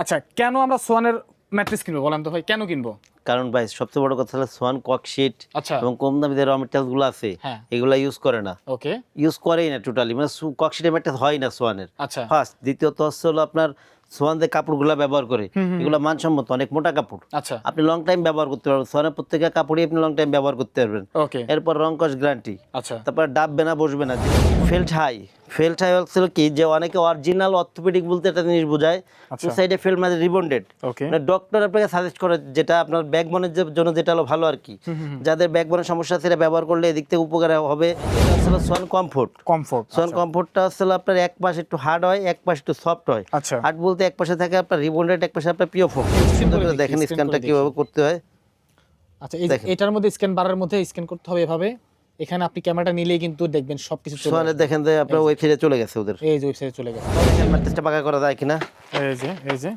আচ্ছা কেন আমরা সোয়ানের ম্যাট্রিক্স কিনবো বলেন তো ভাই? কেন কিনবো? কারণ ভাই সবচেয়ে বড় কথা হলো সোয়ান ককশিট আচ্ছা। এবং কম দামি যে র মেটেরিয়ালগুলো আছে হ্যাঁ। এগুলা ইউজ করে না। ওকে ইউজ করেই না টোটালি মানে ককশিটের মেটেরিয়াল হয় না সোয়ানের। আচ্ছা। ফার্স্ট দ্বিতীয়ত হচ্ছে হলো আপনার সোয়ান যে কাপড়গুলো ব্যবহার করে এগুলো মানসম্মত অনেক মোটা কাপড়। আচ্ছা। আপনি লং টাইম ব্যবহার করতে পারবেন সোয়ানের প্রত্যেকটা কাপড়ই আপনি লং টাইম ব্যবহার করতে পারবেন। ওকে এরপর রং কস গ্যারান্টি আচ্ছা। তারপর ডাববে না বসবে না। ফেল্ট হাই ফেল্ট হাই হচ্ছে কি যে অনেকে অরিজিনাল অর্থোপেডিক বলতে একটা জিনিস বোঝায় আচ্ছা। সাইডে ফেল্ট মানে রিবন্ডেড মানে ডক্টর আপনাকে সাজেস্ট করে যেটা আপনার ব্যাকবোনের জন্য যেটা হলো ভালো আর কি যাদের ব্যাকবোনের সমস্যা সেটা ব্যবহার করলে এদিক থেকে উপকার হবে। এটা হচ্ছে সোয়ান কমফোর্ট কমফোর্ট সোয়ান কমফোর্টটা হচ্ছে আপনার এক পাশে একটু হার্ড হয় এক পাশে একটু সফট হয়। আচ্ছা। হার্ড বলতে এক পাশে থাকে আপনার রিবন্ডেড এক পাশে আপনার ফোম সুন্দর দেখেন স্ক্যানটা কীভাবে করতে হয়। আচ্ছা এটার মধ্যে স্ক্যান বারের মধ্যে স্ক্যান করতে হবে এভাবে। এখানে আপনি ক্যামেরাটা নিলেই কিন্তু দেখবেন সবকিছু চলে দেখেন যে আপনার ওয়েবসাইটে চলে গেছে ওদের। এই যে ওয়েবসাইটে চলে গেছে। দেখেন ম্যাট্রেসটা পাকা করা যায় কিনা। এই যে এই যে।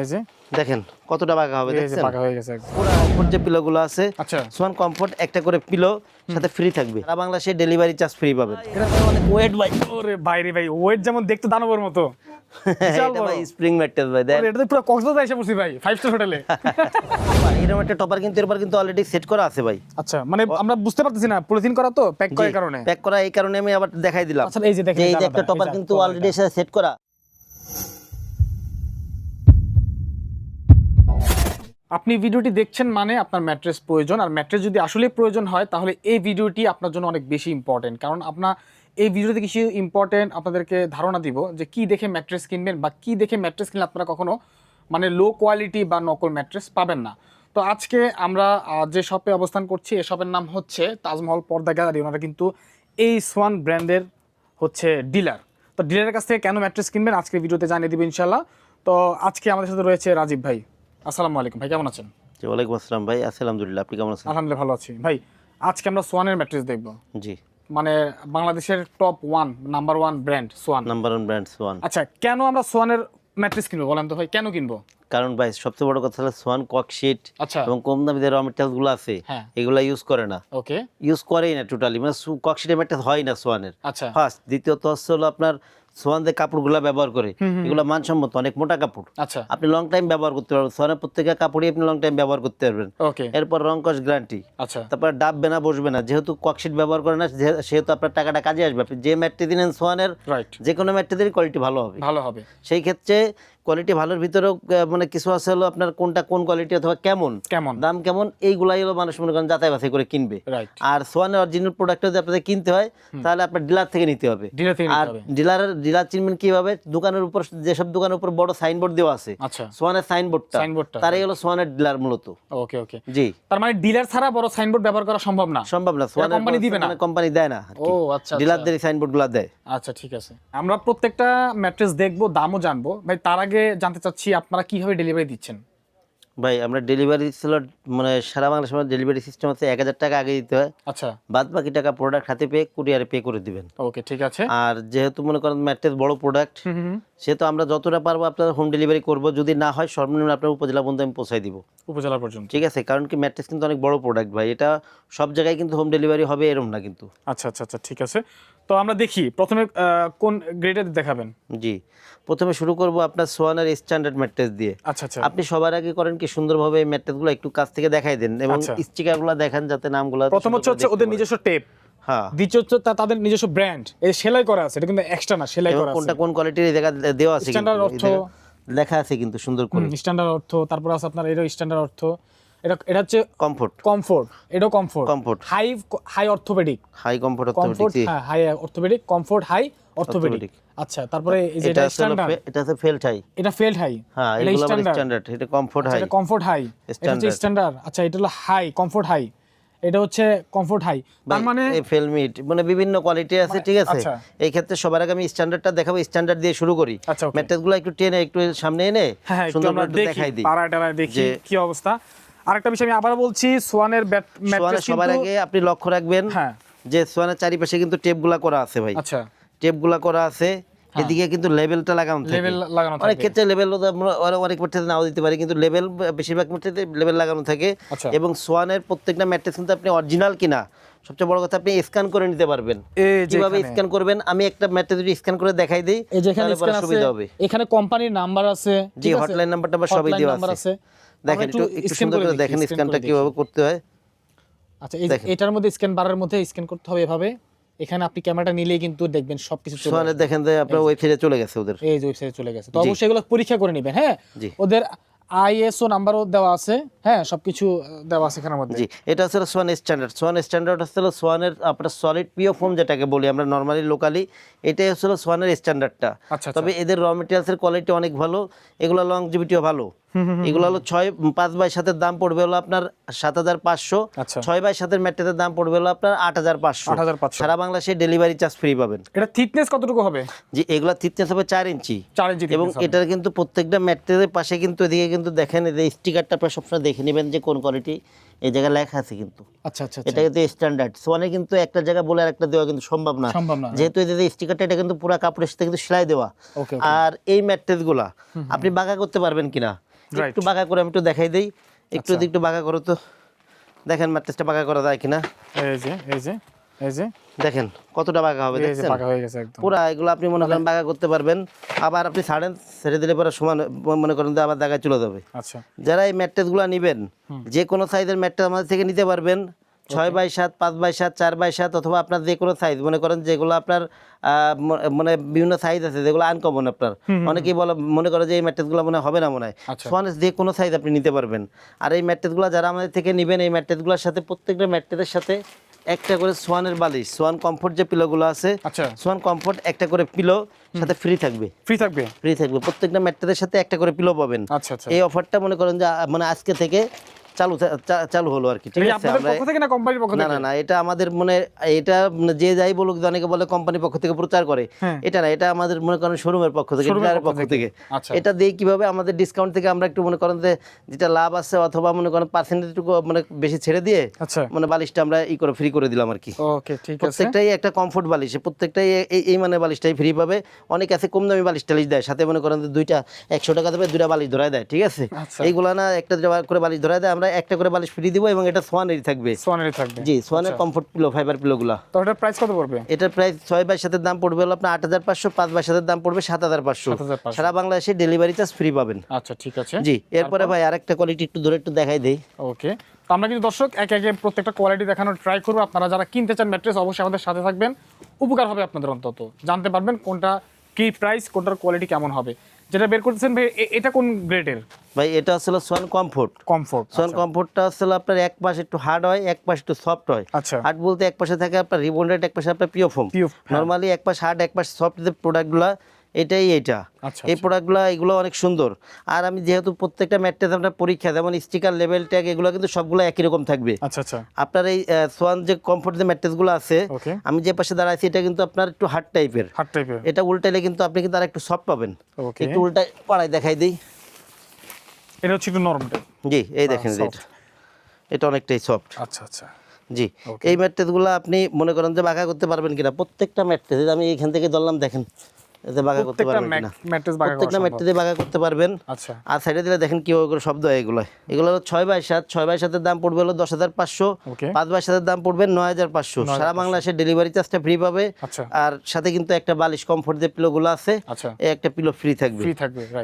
এই যে। দেখেন কতটা পাকা হবে দেখছেন? পাকা হয়ে গেছে পুরো কমফোর্ট যে পিলোগুলো আছে আচ্ছা। সোয়ান কমফোর্ট একটা করে পিলো সাথে ফ্রি থাকবে। সারা বাংলাদেশে ডেলিভারি চার্জ ফ্রি পাবেন। এটা অনেক ওয়েট ভাই। ওরে বাইরে ভাই ওয়েট যেমন দেখতে দানবের মতো। এটা ভাই স্প্রিং ম্যাট্রেস ভাই দেখ। এটা তো পুরো কক্সবাজার এসে বসি ভাই ফাইভ স্টার হোটেলে এরকম একটা টপার কিন্তু এরপর কিন্তু অলরেডি সেট করা আছে ভাই। আচ্ছা মানে আমরা বুঝতে পারতেছি না পলিথিন করা তো প্যাক করার কারণে। প্যাক করা এই কারণে আমি আবার দেখাই দিলাম। আচ্ছা এই যে দেখেন এই যে একটা টপার কিন্তু অলরেডি সেট করা আপনি ভিডিওটি দেখছেন মানে আপনার ম্যাট্রেস প্রয়োজন, আর ম্যাট্রেস যদি আসলে প্রয়োজন হয়, তাহলে এই ভিডিওটি আপনার জন্য অনেক বেশি ইম্পর্টেন্ট কারণ আপনার এই ভিডিওতে কিছু ইম্পর্টেন্ট আপনাদেরকে ধারণা দিব যে কি দেখে ম্যাট্রেস কিনবেন বা কি দেখে ম্যাট্রেস কিনলে আপনারা কখনো মানে লো কোয়ালিটি বা নকল ম্যাট্রেস পাবেন না। তো আজকে আমরা যে শপে অবস্থান করছি এই শপের নাম হচ্ছে তাজমহল পর্দা গ্যালারি। ওনারা কিন্তু এই সোয়ান ব্র্যান্ডের হচ্ছে ডিলার তো ডিলারের কাছ থেকে কেন ম্যাট্রেস কিনবেন, আজকে ভিডিওতে জানিয়ে দিব ইনশাল্লাহ তো আজকে আমাদের সাথে রয়েছে রাজীব ভাই। আসসালামু আলাইকুম ভাই কেমন আছেন? জি ওয়ালাইকুম আসসালাম ভাই আছি আলহামদুলিল্লাহ আপনি কেমন আছেন? আলহামদুলিল্লাহ ভালো আছি। ভাই আজকে আমরা সোয়ানের ম্যাট্রেস দেখব। জি। মানে বাংলাদেশের top one number one brand Swan. Number one brand Swan. আচ্ছা কেন আমরা সোয়ানের ম্যাট্রেস কিনবো বলেন তো ভাই? কেন কিনবো? কারণ ভাই সবচেয়ে বড় কথা হলো সোয়ান ককশিট আচ্ছা। এবং কম দামি যে র মেটেরিয়ালগুলো আছে হ্যাঁ। এগুলা ইউজ করে না। ওকে ইউজ করেই না টোটালি মানে ককশিটের মেটেরিয়াল হয় না সোয়ানের। আচ্ছা। ফার্স্ট দ্বিতীয়ত হচ্ছে হলো আপনার সোয়ান যে কাপড়গুলো ব্যবহার করে এগুলো মানসম্মত অনেক মোটা কাপড়। আচ্ছা। আপনি লং টাইম ব্যবহার করতে পারবেন সোয়ানের প্রত্যেকটা কাপড়ই আপনি লং টাইম ব্যবহার করতে পারবেন। ওকে এরপর রং কস গ্যারান্টি আচ্ছা। তারপর ডাববে না বসবে না যেহেতু ককশিট ব্যবহার করে না সেহেতু আপনার টাকাটা কাজে আসবে। আপনি যে ম্যাটটি দিলেন সোয়ানের রাইট যে কোনো ম্যাটটিদেরই কোয়ালিটি ভালো হবে। ভালো হবে। সেই ক্ষেত্রে কোয়ালিটি ভালোর ভিতরেও মানে কিছু আছে হলো আপনার কোনটা কোন কোয়ালিটি অথবা কেমন? কেমন? দাম কেমন? এইগুলাই হলো মানুষ মনে করেন যাচাই বাছাই করে কিনবে। আর সোয়ানের অরিজিনাল প্রোডাক্ট যদি আপনাদের কিনতে হয় তাহলে আপনার ডিলার থেকে নিতে হবে। আর ডিলারের ডিলার চিনবেন কীভাবে? দোকানের উপর যেসব দোকানের উপর বড় সাইনবোর্ড দেওয়া আছে আচ্ছা। সোয়ানের সাইনবোর্ডটা তারাই হলো সোয়ানের ডিলার মূলত। ওকে ওকে জি। তার মানে ডিলার ছাড়া বড় সাইনবোর্ড ব্যবহার করা সম্ভব না? সম্ভব না সোয়ানের কোম্পানি দিবে না? কোম্পানি দেয় না ও আচ্ছা আচ্ছা। ডিলারদের সাইনবোর্ডগুলা দেয়। আচ্ছা ঠিক আছে। আমরা প্রত্যেকটা ম্যাট্রেস দেখব দামও জানব। ভাই তার আগে জানতে চাচ্ছি আপনারা কীভাবে ডেলিভারি দিচ্ছেন? ভাই আমরা ডেলিভারি ছিল মানে সারা বাংলাদেশ ডেলিভারি সিস্টেম আছে এক হাজার টাকা আগে দিতে হয়। আচ্ছা। বাদ বাকি টাকা প্রোডাক্ট হাতে পেয়ে কুরিয়ারে পে করে দিবেন। ওকে ঠিক আছে। আর যেহেতু মনে করেন ম্যাট্রেস বড় প্রোডাক্ট হুম হুম সেহেতু আমরা যতটা পারব আপনার হোম ডেলিভারি করব যদি না হয় সর্বনিম্ন আপনার উপজেলা পর্যন্ত আমি পৌঁছাই দিব। উপজেলা পর্যন্ত। ঠিক আছে কারণ কি ম্যাট্রেস কিন্তু অনেক বড় প্রোডাক্ট ভাই এটা সব জায়গায় কিন্তু হোম ডেলিভারি হবে এরকম না কিন্তু। আচ্ছা আচ্ছা আচ্ছা ঠিক আছে। তো আমরা দেখি প্রথমে কোন গ্রেডের দেখাবেন? জি প্রথমে শুরু করব আপনার সোয়ানের স্ট্যান্ডার্ড ম্যাট্রেস দিয়ে। আচ্ছা আচ্ছা। আপনি সবার আগে করেন কি সুন্দরভাবে এই ম্যাট্রেসগুলো একটু কাছ থেকে দেখাই দেন এবং আচ্ছা। স্টিকারগুলো দেখান যাতে নামগুলো প্রথম হচ্ছে ওদের নিজস্ব টেপ। হ্যাঁ। দ্বিতীয় হচ্ছে তা- তাদের নিজস্ব ব্র্যান্ড। এই সেলাই করা আছে এটা কিন্তু এক্সট্রা না সেলাই করা আছে। কোনটা কোন কোয়ালিটির দেখা দেওয়া আছে কিন্তু, অর্থ। লেখা আছে কিন্তু সুন্দর করে। স্ট্যান্ডার্ড অর্থ। তারপর আছে আপনার এরও স্ট্যান্ডার্ড অর্থ। এটা এটা হচ্ছে কমফোর্ট কমফোর্ট এটাও comfort Comfort। High high orthopaedic high comfort comfort orthopaedic হ্যাঁ high orthopaedic comfort high orthopaedic আচ্ছা তারপরে এই যে এটা স্ট্যান্ডার্ড এটা ফেল্ট হাই এটা ফেল্ড হাই হ্যাঁ এটা স্ট্যান্ডার্ড এটা কমফোর্ট হাই এটা কমফোর্ট হাই এটা হচ্ছে স্ট্যান্ডার্ড আচ্ছা এটা হলো হাই কমফোর্ট হাই এটা হচ্ছে কমফোর্ট হাই তার মানে এই ফেলমিট মানে বিভিন্ন কোয়ালিটি আছে ঠিক আছে? আচ্ছা। এই ক্ষেত্রে সবার আগে আমি স্ট্যান্ডার্ডটা দেখাবো স্ট্যান্ডার্ড দিয়ে শুরু করি। আচ্ছা। ম্যাট্রেসগুলো একটু টেনে একটু সামনে এনে হ্যাঁ সুন্দর করে দেখাই দিই। দেখি কি অবস্থা। আরেকটা বিষয় আমি আবার বলছি সোয়ানের ব্যাট সবার আগে আপনি লক্ষ্য রাখবেন হ্যাঁ। যে সোয়ানের চারিপাশে কিন্তু টেপগুলা করা আছে ভাই। আচ্ছা। টেপগুলা করা আছে। এদিকে কিন্তু লেভেলটা লাগানো থাকে। লেভেল লাগানো অনেক থাকে। ক্ষেত্রে লেভেল অনেক ম্যাট্রেসে নাও দিতে পারি কিন্তু লেভেল বেশিরভাগ ম্যাট্রেসে লেভেল লাগানো থাকে। আচ্ছা। এবং সোয়ানের প্রত্যেকটা ম্যাট্রেস কিন্তু আপনি অরিজিনাল কিনা সবচেয়ে বড় কথা আপনি স্ক্যান করে নিতে পারবেন। এই যে কীভাবে স্ক্যান করবেন আমি একটা ম্যাট্রেস যদি স্ক্যান করে দেখাই দিই তাহলে সুবিধা হবে। এখানে কোম্পানির নাম্বার আছে জি হটলাইন নাম্বারটা সবই দেওয়া আছে। দেখেন একটু সুন্দর করে দেখেন স্ক্যানটা কীভাবে করতে হয়। আচ্ছা। এটার মধ্যে স্ক্যান বারের মধ্যে স্ক্যান করতে হবে এভাবে। এখানে আপনি ক্যামেরাটা নিলেই কিন্তু দেখবেন সবকিছু চলে দেখেন যে আপনার ওয়েবসাইটে চলে গেছে ওদের। এই ওয়েবসাইটে চলে গেছে। তো অবশ্যই এগুলো পরীক্ষা করে নেবেন হ্যাঁ? ওদের আইএসও নাম্বারও দেওয়া আছে হ্যাঁ? সবকিছু দেওয়া আছে এখানের মধ্যে। জি এটা হচ্ছে সোয়ান স্ট্যান্ডার্ড সোয়ান স্ট্যান্ডার্ড হচ্ছে সোয়ানের আপনার সলিড পিও ফোম যেটাকে বলি আমরা নর্মালি লোকালি এটাই হচ্ছে সোয়ানের স্ট্যান্ডার্ডটা আচ্ছা তবে এদের র মেটেরিয়ালসের কোয়ালিটি অনেক ভালো এগুলো লংজিভিটিও ভালো। এগুলো হলো ছয় পাঁচ বাই সাতের দাম পড়বে হলো আপনার সাত হাজার পাঁচশো। আচ্ছা। ছয় বাই সাতের ম্যাট্রেসের দাম পড়বে হলো আপনার আট হাজার পাঁচশো। সারা বাংলাদেশে ডেলিভারি চার্জ ফ্রি পাবেন। এটা থিকনেস কতটুকু হবে? যে এগুলো থিকনেস হবে চার ইঞ্চি। চার ইঞ্চি এবং এটার কিন্তু প্রত্যেকটা ম্যাট্রেসের পাশে কিন্তু এদিকে কিন্তু দেখেন স্টিকারটা আপনার সবসময় দেখে নেবেন যে কোন কোয়ালিটি এই জায়গায় লেখা আছে কিন্তু। আচ্ছা আচ্ছা এটা কিন্তু স্ট্যান্ডার্ড সোয়ানে কিন্তু একটা জায়গা বলে আর একটা দেওয়া কিন্তু সম্ভব না। যেহেতু এই যে স্টিকারটা এটা কিন্তু পুরো কাপড়ের সাথে কিন্তু সেলাই দেওয়া। ওকে আর এই ম্যাট্রেসগুলা আপনি বাঁকা করতে পারবেন কিনা? একটু বাঁকা করে আমি একটু দেখাই দেই। একটু আচ্ছা। একটু বাঁকা করো তো। দেখেন ম্যাট্রেসটা বাঁকা করা যায় কিনা। এই যে এই যে। এই যে। দেখেন কতটা বাঁকা হবে দেখছেন? পাকা হয়ে গেছে একদম। পুরা এগুলো আপনি মনে করেন বাঁকা করতে পারবেন আবার আপনি ছাড়েন ছেড়ে দিলে পরে সমান মনে করেন যে আবার জায়গায় চলে যাবে। আচ্ছা। যারা এই ম্যাট্রেসগুলো নেবেন যে কোনো সাইজের ম্যাট্রেস আমাদের থেকে নিতে পারবেন ছয় বাই সাত পাঁচ বাই সাত চার বাই সাত অথবা আপনার যে কোনো সাইজ মনে করেন যেগুলো আপনার মানে বিভিন্ন সাইজ আছে যেগুলো আনকমন আপনার। অনেকেই বলে মনে করে যে এই ম্যাট্রেসগুলো মনে হবে না মনে হয়। আচ্ছা। যে কোনো সাইজ আপনি নিতে পারবেন। আর এই ম্যাট্রেসগুলো যারা আমাদের থেকে নেবেন এই ম্যাট্রেসগুলোর সাথে প্রত্যেকটা ম্যাট্রেসের সাথে একটা করে সোয়ানের বালিশ সোয়ান কমফোর্ট যে পিলোগুলো আছে আচ্ছা। সোয়ান কমফোর্ট একটা করে পিলো সাথে ফ্রি থাকবে। ফ্রি থাকবে? ফ্রি থাকবে। প্রত্যেকটা ম্যাট্রেসের সাথে একটা করে পিলো পাবেন। আচ্ছা আচ্ছা। এই অফারটা মনে করেন যে মানে আজকে থেকে চালু চালু হলো আর কি ঠিক আছে? না না না না এটা আমাদের মনে এটা যে যাই বলুক অনেকে বলে কোম্পানির পক্ষ থেকে প্রচার করে। হ্যাঁ। এটা না এটা আমাদের মনে করেন শোরুমের পক্ষ থেকে ডিলারের পক্ষ থেকে। আচ্ছা। এটা দিয়ে কীভাবে আমাদের ডিসকাউন্ট থেকে আমরা একটু মনে করেন যে যেটা লাভ আছে অথবা মনে করেন মানে বেশি ছেড়ে দিয়ে আচ্ছা। মানে বালিশটা আমরা ই করে ফ্রি করে দিলাম আর কি। ওকে ঠিক আছে। প্রত্যেকটাই একটা কমফোর্ট বালিশ প্রত্যেকটাই এই মানে বালিশটাই ফ্রি পাবে। অনেক আছে কম দামি বালিশ টালিশ দেয় সাথে মনে করেন যে দুইটা একশো টাকা দেবে দুইটা বালিশ ধরায় দেয় ঠিক আছে? আচ্ছা। এইগুলা না একটা করে বালিশ ধরায় দেয় আমরা একটা করে বালিশ ফ্রি দিব এবং এটা সোয়ানেরই থাকবে। সোয়ানেরই থাকবে। জি সোয়ানের কমফোর্ট পিলো ফাইবার পিলোগুলা তো এটার প্রাইস কত পড়বে? এটার প্রাইস ছয় বাই সাতের দাম পড়বে হলো আপনার আট হাজার পাঁচশো পাঁচ বাই সাতের দাম পড়বে সাত হাজার পাঁচশো। 7,500 সারা বাংলাদেশে ডেলিভারি চার্জ ফ্রি পাবেন। আচ্ছা ঠিক আছে। জি এরপরে ভাই আরেকটা কোয়ালিটি একটু ধরে একটু দেখাই দেই। ওকে। তো আমরা কিন্তু দর্শক একে একে প্রত্যেকটা কোয়ালিটি দেখানোর ট্রাই করব। আপনারা যারা কিনতে চান ম্যাট্রেস অবশ্যই আমাদের সাথে থাকবেন। উপকার হবে আপনাদের অন্তত। জানতে পারবেন কোনটা কি প্রাইস কোনটার কোয়ালিটি কেমন হবে? যেটা বের করতেছেন ভাই এটা কোন গ্রেডের ভাই এটা আসলে সোয়ান কমফোর্ট কমফোর্ট সোয়ান কমফোর্টটা আসলে আপনার এক পাশে একটু হার্ড হয় এক পাশে একটু সফট হয়। আচ্ছা। হার্ড বলতে এক পাশে থাকে আপনার রিবন্ডেড এক পাশে আপনার পিও ফোম। নর্মালি এক পাশে হার্ড এক পাশে সফট যে প্রোডাক্টগুলো এটাই এটা। আচ্ছা এই প্রোডাক্টগুলো এগুলো অনেক সুন্দর। আর আমি যেহেতু প্রত্যেকটা ম্যাট্রেস আপনার পরীক্ষা যেমন স্টিকার লেভেল ট্যাগ এগুলো কিন্তু সবগুলো একই রকম থাকবে। আচ্ছা আচ্ছা। আপনার এই সোয়ান যে কমফোর্ট যে ম্যাট্রেসগুলো আছে আমি যে পাশে দাঁড়াইছি এটা কিন্তু আপনার একটু হার্ড টাইপের হার্ড টাইপের এটা উল্টাইলে কিন্তু আপনি কিন্তু আর একটু সফট পাবেন। ওকে। একটু উল্টাই পাড়াই দেখাই দিই। এটা হচ্ছে একটু নরম জি এই দেখেন। এটা। এটা অনেকটাই সফট আচ্ছা আচ্ছা। জি. এই ম্যাট্রেসগুলো আপনি মনে করেন যে বাঁকা করতে পারবেন কিনা প্রত্যেকটা ম্যাট্রেস আমি এখান থেকে ধরলাম দেখেন। এতে বাঁকা করতে পারবেন কিনা? প্রত্যেকটা ম্যাট্রেসে বাঁকা করতে পারবেন। আচ্ছা। আর সাইডে দিলে দেখেন কীভাবে করে শব্দ হয় এগুলো। এগুলো হলো ছয় বাই সাত। ছয় বাই সাতের দাম পড়বে হলো দশ হাজার পাঁচশো। পাঁচ বাই সাতের দাম পড়বে নয় হাজার পাঁচশো। সারা বাংলাদেশে ডেলিভারি চার্জটা ফ্রি পাবে। আচ্ছা। আর সাথে কিন্তু একটা বালিশ কমফোর্ট যে পিলোগুলো আছে আচ্ছা। একটা পিলো ফ্রি থাকবে।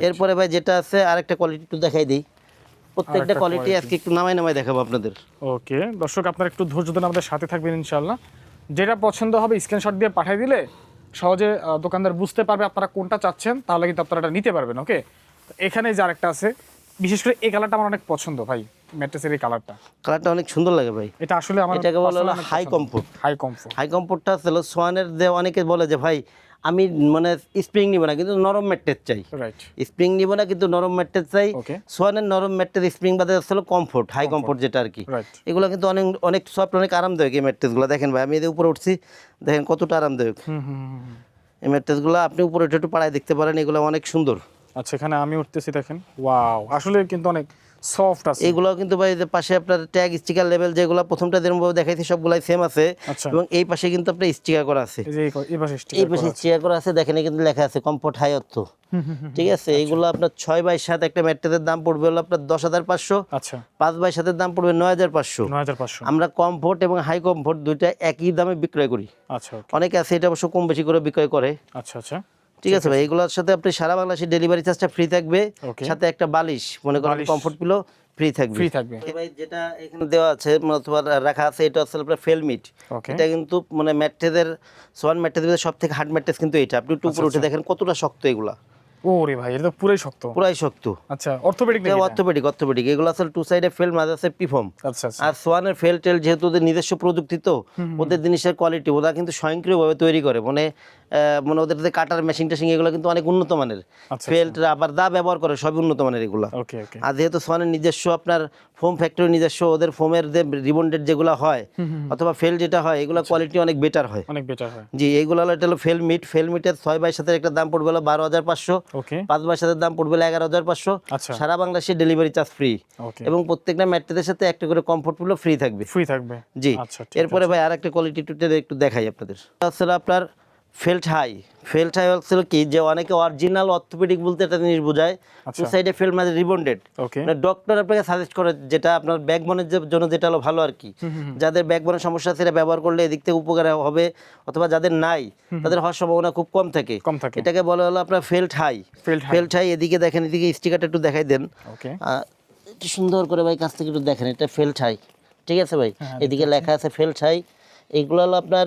এরপরে ভাই যেটা আছে আরেকটা কোয়ালিটি একটু দেখাই দিই। প্রত্যেকটা কোয়ালিটি আজকে একটু নামাই নামাই দেখাবো আপনাদের। ওকে। দর্শক আপনারা একটু ধৈর্য ধরে আমাদের সাথে থাকবেন ইনশাল্লাহ যেটা পছন্দ হবে স্ক্রিনশট দিয়ে পাঠিয়ে দিলে সহজে দোকানদার বুঝতে পারবে আপনারা কোনটা চাচ্ছেন তাহলে কিন্তু আপনারা এটা নিতে পারবেন ওকে এখানে যার একটা আছে বিশেষ করে এই কালারটা আমার অনেক পছন্দ ভাই ম্যাট্রেসের এই কালারটা কালারটা অনেক সুন্দর লাগে ভাই। এটা আসলে আমার এটাকে বলা হলো high comfort high comfort high কমফোর্টটা ছিল সোয়ানের যে অনেকে বলে যে ভাই আমি মানে স্প্রিং নিব না কিন্তু নরম ম্যাট্রেস চাই। স্প্রিং নিব না কিন্তু নরম ম্যাট্রেস চাই। সোয়ানের নরম ম্যাট্রেস স্প্রিং বাদে আসলে কমফোর্ট হাই কমফোর্ট যেটা আর কি এগুলো কিন্তু অনেক অনেক সফট অনেক আরামদায়ক এই ম্যাট্রেসগুলো। দেখেন ভাই আমি এদের উপরে উঠছি দেখেন কতটা আরামদায়ক। এই ম্যাট্রেসগুলো আপনি উপরে উঠে একটু পাড়ায় দেখতে পারেন এগুলো অনেক সুন্দর। আচ্ছা এখানে আমি উঠতেছি দেখেন। ওয়াও আসলে কিন্তু অনেক সফট আছে। এগুলো কিন্তু ভাই যে পাশে আপনার ট্যাগ স্টিকার লেভেল যেগুলো প্রথমটা যেরকম দেখাইছি সবগুলাই সেম আছে। আচ্ছা। এবং এই পাশে কিন্তু আপনার স্টিকার করা আছে। এই পাশে স্টিকার করা আছে। দেখেন এখানে কিন্তু লেখা আছে কমফোর্ট হাই অর্থ ঠিক আছে? এইগুলো আপনার ছয় বাই সাত একটা ম্যাট্রেসের দাম পড়বে হলো আপনার দশ হাজার পাঁচশো। আচ্ছা। পাঁচ বাই সাতের দাম পড়বে নয় হাজার পাঁচশো। আমরা কমফোর্ট এবং হাই কমফোর্ট দুইটা একই দামে বিক্রয় করি। আচ্ছা অনেকে আছে এটা অবশ্য কম বেশি করে বিক্রয় করে। আচ্ছা আচ্ছা। ঠিক আছে ভাই এগুলোর সাথে আপনি সারা বাংলাদেশে ডেলিভারি চার্জটা ফ্রি থাকবে। সাথে একটা বালিশ মনে করেন। কমফোর্ট পিলো ফ্রি থাকবে। ফ্রি থাকবে। ভাই যেটা এখানে দেওয়া আছে তোমার রাখা আছে এটা হচ্ছে আপনার ফেলমিট এটা কিন্তু মানে ম্যাট্রেসের সোয়ান ম্যাট্রেসের সব থেকে হার্ড ম্যাট্রেস কিন্তু এটা। আপনি একটু আচ্ছা, উপরে উঠে দেখেন কতটা শক্ত এগুলা। ওরে ভাই এটা তো পুরাই শক্ত। পুরাই শক্ত। আচ্ছা অর্থোপেডিক নাকি অর্থোপেডিক অর্থোপেডিক এগুলো আসলে টু সাইডে ফেল মাঝে আছে পিফর্ম আচ্ছা আচ্ছা। আর সোয়ানের ফেল টেল যেহেতু ওদের নিজস্ব প্রযুক্তি তো ওদের জিনিসের কোয়ালিটি ওরা কিন্তু স্বয়ংক্রিয়ভাবে তৈরি করে। মানে মানে ওদের যে কাটার মেশিন টেশিং এগুলো কিন্তু অনেক উন্নত মানের। আচ্ছা, ফেল আবার দা ব্যবহার করে সবই উন্নত মানের এগুলো। আর যেহেতু সোয়ানের নিজস্ব আপনার ফোম ফ্যাক্টরি নিজস্ব ওদের ফোমের যে রিবন্ডেড যেগুলো হয় অথবা ফেল যেটা হয় এগুলো আচ্ছা। কোয়ালিটি অনেক বেটার হয়। অনেক বেটার হয়। জি এইগুলো হলো এটা হলো ফেল মিট ফেল মিটের ছয় বাই সাথে একটা দাম পড়বে হলো বারো হাজার পাঁচশো। পাঁচ বাই সাথে দাম পড়বে এগারো হাজার পাঁচশো। আচ্ছা। সারা বাংলাদেশে ডেলিভারি চার্জ ফ্রি এবং প্রত্যেকটা ম্যাট্রেসের সাথে একটা করে কমফোর্ট ফ্রি থাকবে। ফ্রি থাকবে। জি। আচ্ছা এরপরে ভাই আর একটা কোয়ালিটি একটু দেখাই আপনাদের। আপনার ফেল্ট হাই। ফেল্ট হাই হচ্ছে কি যে অনেকে অরিজিনাল অর্থোপেডিক বলতে একটা জিনিস বোঝায় আচ্ছা। টু সাইডে ফেল্ট মানে রিবন্ডেড মানে ডক্টর আপনাকে সাজেস্ট করে যেটা আপনার ব্যাকবোনের জন্য যেটা হলো ভালো আর কি। যাদের ব্যাকবোনের সমস্যা আছে এটা ব্যবহার করলে এদিক থেকে উপকার হবে অথবা যাদের নাই তাদের হওয়ার সম্ভাবনা খুব কম থাকে। এটাকে বলা হলো আপনার ফেল্ট হাই। Felt high. এদিকে দেখেন এদিকে স্টিকারটা একটু দেখাই দেন। ওকে একটু সুন্দর করে ভাই কাছ থেকে একটু দেখেন এটা ফেল্ট হাই। ঠিক আছে ভাই? হ্যাঁ, এদিকে লেখা আছে ফেল্ট হাই। এইগুলো হলো আপনার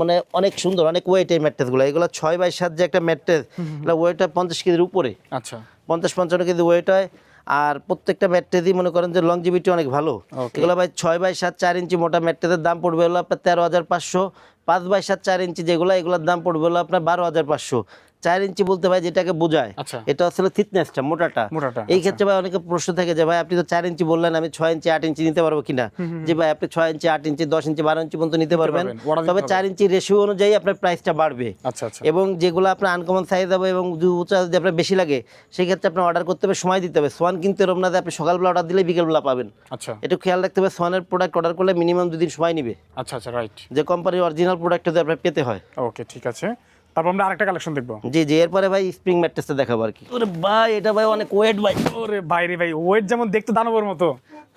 মানে অনেক সুন্দর অনেক ওয়েট এই ম্যাট্রেসগুলো এগুলো ছয় বাই সাত যে একটা ম্যাট্রেস এগুলো ওয়েট হয় পঞ্চাশ কেজির উপরে। আচ্ছা। পঞ্চাশ পঞ্চান্ন কেজি ওয়েট হয়। আর প্রত্যেকটা ম্যাট্রেসই মনে করেন যে লংজিভিটি অনেক ভালো. এগুলো ভাই ছয় বাই সাত চার ইঞ্চি মোটা ম্যাট্রেসের দাম পড়বে হলো আপনার তেরো হাজার পাঁচশো। পাঁচ বাই সাত চার ইঞ্চি যেগুলো এগুলোর দাম পড়বে হলো আপনার বারো হাজার পাঁচশো। চার ইঞ্চি বলতে ভাই যেটাকে বোঝায় আচ্ছা। এটা হচ্ছে থিকনেসটা মোটাটা। মোটাটা এই ক্ষেত্রে ভাই অনেকে প্রশ্ন থাকে যে ভাই আপনি তো চার ইঞ্চি বললেন আমি ছয় ইঞ্চি আট ইঞ্চি নিতে পারব কিনা? যে ভাই আপনি ছয় ইঞ্চি আট ইঞ্চি দশ ইঞ্চি বারো ইঞ্চি পর্যন্ত নিতে পারবেন। তবে চার ইঞ্চি রেশিও অনুযায়ী আপনার প্রাইসটা বাড়বে। আচ্ছা আচ্ছা। এবং যেগুলো আপনার আনকমন সাইজ হবে এবং উঁচা যদি আপনার বেশি লাগে সেই ক্ষেত্রে আপনার অর্ডার করতে হবে সময় দিতে হবে। সোয়ান কিন্তু এরকম না আপনি সকালবেলা অর্ডার দিলে বিকেলবেলা পাবেন। আচ্ছা। একটু খেয়াল রাখতে হবে সোয়ানের প্রোডাক্ট অর্ডার করলে মিনিমাম দুদিন সময় নেবে। আচ্ছা আচ্ছা রাইট যে কোম্পানির অরিজিনাল প্রোডাক্ট যদি আপনার পেতে হয়। ওকে ঠিক আছে। তারপর আমরা আরেকটা কালেকশন দেখব। জি জি এরপরে ভাই স্প্রিং ম্যাট্রেসটা দেখাবো আর কি। ওরে ভাই এটা ভাই অনেক ওয়েট ভাই। ওরে বাইরে ভাই ওয়েট যেমন দেখতে দানবের মতো।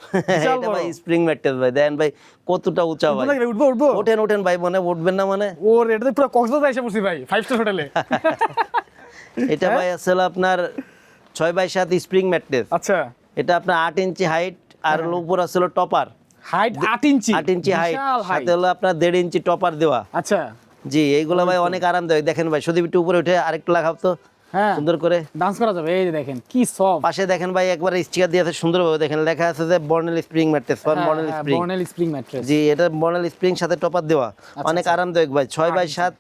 এটা ভাই স্প্রিং ম্যাট্রেস ভাই দেন ভাই কতটা উঁচা উঠবো ভাই। উঠবো উঠবো। ওঠেন ওঠেন ভাই মানে উঠবেন না মানে। ওর এটা তো পুরো কক্সবাজার এসে পড়ছি ভাই ফাইভ স্টার হোটেলে এটা ভাই আসলে আপনার ছয় বাই সাত স্প্রিং ম্যাট্রেস আচ্ছা। এটা আপনার আট ইঞ্চি হাইট আর হলো উপর আসলে টপার হাইট আট ইঞ্চি? আট ইঞ্চি হাইট সাথে হলো আপনার দেড় ইঞ্চি টপার দেওয়া। আচ্ছা। জি এইগুলো ভাই অনেক আরামদায়ক। দেখেন ভাই শুধু একটু উপরে উঠে আরেকটু লাগাও তো। হ্যাঁ। সুন্দর করে। ডান্স করা যাবে এই যে দেখেন কি সব পাশে দেখেন ভাই একবার স্টিকার দিয়ে আছে সুন্দরভাবে। দেখেন লেখা আছে যে bonnell spring mattress for bonnell spring bonnell spring mattress জি এটা বর্নেল স্প্রিং সাথে টপার দেওয়া। আচ্ছা, অনেক আরামদায়ক ভাই। ছয় বাই সাত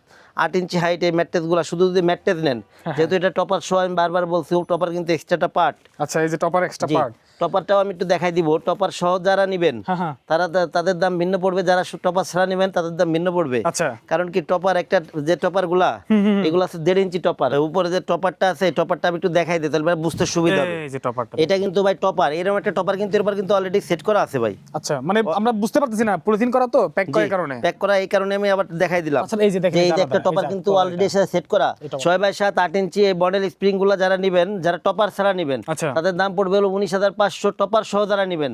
আট ইঞ্চি হাইট এই ম্যাট্রেসগুলো শুধু যদি ম্যাট্রেস নেন হ্যাঁ, যেহেতু এটা টপার সহ আমি বারবার বলছি টপার কিন্তু এক্সট্রাটা পার্ট আচ্ছা এই যে টপার এক্সট্রা পার্ট টপারটাও আমি একটু দেখাই দিব। টপার সহ যারা নেবেন হ্যাঁ হ্যাঁ। তারা তাদের দাম ভিন্ন পড়বে। যারা টপার ছাড়া নেবেন তাদের দাম ভিন্ন পড়বে। আচ্ছা। কারণ কি টপার একটা যে টপারগুলা এগুলো আছে দেড় ইঞ্চি টপার। উপরে যে টপারটা আছে টপারটা আমি একটু দেখাই দিই তাহলে বুঝতে সুবিধা হবে। এটা কিন্তু ভাই টপার। এরকম একটা টপার কিন্তু এরপর কিন্তু অলরেডি সেট করা আছে ভাই। আচ্ছা মানে আমরা বুঝতে পারতেছি না পলিথিন করা তো প্যাক করার কারণে। প্যাক করা এই কারণে আমি আবার দেখাই দিলাম। আচ্ছা এই যে দেখেন এই যে একটা টপার কিন্তু অলরেডি সেট করা। এটা। ছয় বাই সাত আট ইঞ্চি এই মডেল স্প্রিংগুলা যারা নিবেন যারা টপার ছাড়া নিবেন আচ্ছা। তাদের দাম পড়বে হলো উনিশ হাজার পাঁচশো টপার সহ যারা নিবেন।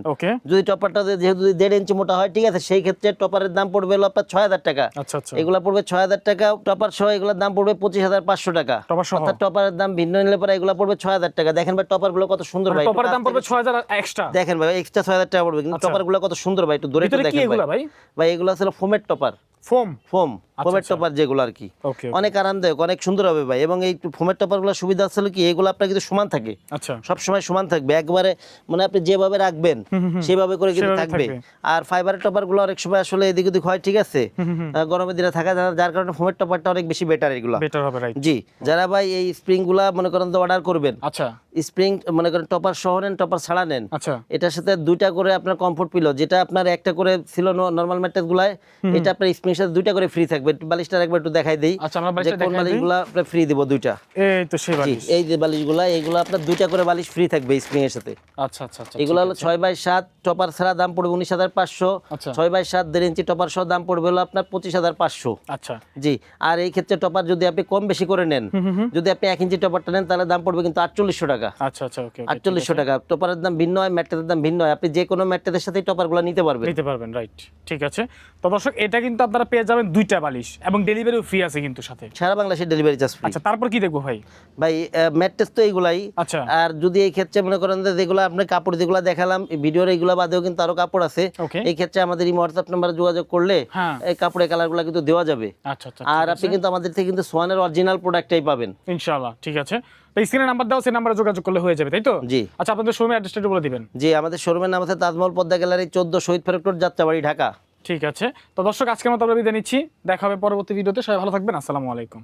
যদি টপারটা যেহেতু দেড় ইঞ্চি মোটা হয় ঠিক আছে সেই ক্ষেত্রে টপারের দাম পড়বে হলো আপনার ছয় হাজার টাকা। আচ্ছা আচ্ছা। পড়বে ছয় হাজার টাকা টপার সহ এগুলোর দাম পড়বে পঁচিশ হাজার পাঁচশো টাকা। অর্থাৎ টপারের দাম ভিন্ন নিলে পরে এগুলো পড়বে ছয় হাজার টাকা। দেখেন ভাই টপারগুলো কত সুন্দর ভাই একটু টপারের দাম পড়বে ছয় হাজার এক্সট্রা দেখেন ভাই এক্সট্রা ছয় হাজার টাকা পড়বে কিন্তু আচ্ছা। টপারগুলো কত সুন্দর ভাই একটু কি দেখেন ভাই। ভাই? ভাই এগুলো আসলে ফোমের টপার ফোম ফোম ফোমের আচ্ছা। টপার যেগুলো আর কি। অনেক আরামদায়ক অনেক সুন্দর হবে ভাই। এবং এই ফোমের টপারগুলো সুবিধা আসলে কি এগুলো আপনার কিন্তু সমান থাকে। আচ্ছা। সব সময় সমান থাকবে। একবারে মানে আপনি যেভাবে রাখবেন সেভাবে করে কিন্তু থাকবে। আর ফাইবারের টপারগুলো অনেক সময় আসলে এদিক ওদিক হয় ঠিক আছে? গরমের দিনে থাকা যায় যার কারণে ফোমের টপারটা অনেক বেশি বেটার এগুলো। বেটার হবে রাইট জি যারা ভাই এই স্প্রিংগুলা মনে করেন তো অর্ডার করবেন আচ্ছা। স্প্রিং মনে করেন টপার সহ নেন টপার ছাড়া নেন। আচ্ছা। এটার সাথে দুইটা করে আপনার কমফোর্ট পিলো যেটা আপনার একটা করে ছিল নর্মাল ম্যাট্রেস গুলায় এটা আপনার স্প্রিং সাথে দুইটা করে ফ্রি থাকবে। বালিশটা একবার একটু দেখাই দেই। আচ্ছা আমরা যে বালিশটা কোন। বালিশগুলো আপনার ফ্রি দিব দুইটা। এই তো সেই বালিশ। এই যে বালিশগুলা এইগুলো আপনার দুইটা করে বালিশ ফ্রি থাকবে স্প্রিং এর সাথে। আচ্ছা আচ্ছা আচ্ছা এগুলো হলো ছয় বাই সাত টপার ছাড়া দাম পড়বে উনিশ হাজার পাঁচশো। ছয় বাই সাত দেড় ইঞ্চি টপার সহ দাম পড়বে হলো আপনার পঁচিশ হাজার পাঁচশো। আচ্ছা। জি আর এই ক্ষেত্রে টপার যদি আপনি কম বেশি করে নেন যদি আপনি এক ইঞ্চি টপারটা নেন তাহলে দাম পড়বে কিন্তু আটচল্লিশশো টাকা। আচ্ছা আচ্ছা ওকে আটচল্লিশশো টাকা। টপারের দাম ভিন্ন হয় ম্যাট্রেসের দাম ভিন্ন হয়। আপনি যে কোনো ম্যাট্রেসের সাথে টপারগুলো নিতে পারবেন। নিতে পারবেন রাইট ঠিক আছে। তো দর্শক এটা কিন্তু আপনারা পেয়ে যাবেন দুইটা বালিশ এবং ডেলিভারিও ফ্রি আছে কিন্তু সাথে। সারা বাংলাদেশের ডেলিভারি চার্জ ফ্রি আচ্ছা তারপর কি দেখব ভাই? ভাই ম্যাট্রেস তো এইগুলাই। আচ্ছা। আর যদি এই ক্ষেত্রে মনে করেন যে যেগুলো আপনি কাপড় যেগুলো দেখালাম ভিডিওর এইগুলো বাদেও কিন্তু আরও কাপড় আছে। এই ক্ষেত্রে আমাদের এই হোয়াটসঅ্যাপ নাম্বারে যোগাযোগ করলে হ্যাঁ। এই কাপড়ের কালারগুলো কিন্তু দেওয়া যাবে। আচ্ছা আচ্ছা আর আপনি কিন্তু আমাদের থেকে কিন্তু সোয়ানের অরিজিনাল প্রোডাক্টটাই পাবেন। ইনশাআল্লাহ ঠিক আছে। তো স্ক্রিনে নাম্বার দাও সেই নাম্বারে যোগাযোগ করলে হয়ে যাবে তাই তো? জি। আচ্ছা আপনাদের শোরুমের অ্যাড্রেসটা একটু বলে দিবেন। জি আমাদের শোরুমের নাম আছে তাজমহল পদ্মা গ্যালারি চোদ্দ শহীদ ফারুক রোড যাত্রাবাড়ি ঢাকা। ঠিক আছে। তো দর্শক আজকের মতো আমরা বিদায় নিচ্ছি। দেখা হবে পরবর্তী ভিডিওতে। সবাই ভালো থাকবেন। আসসালামু আলাইকুম।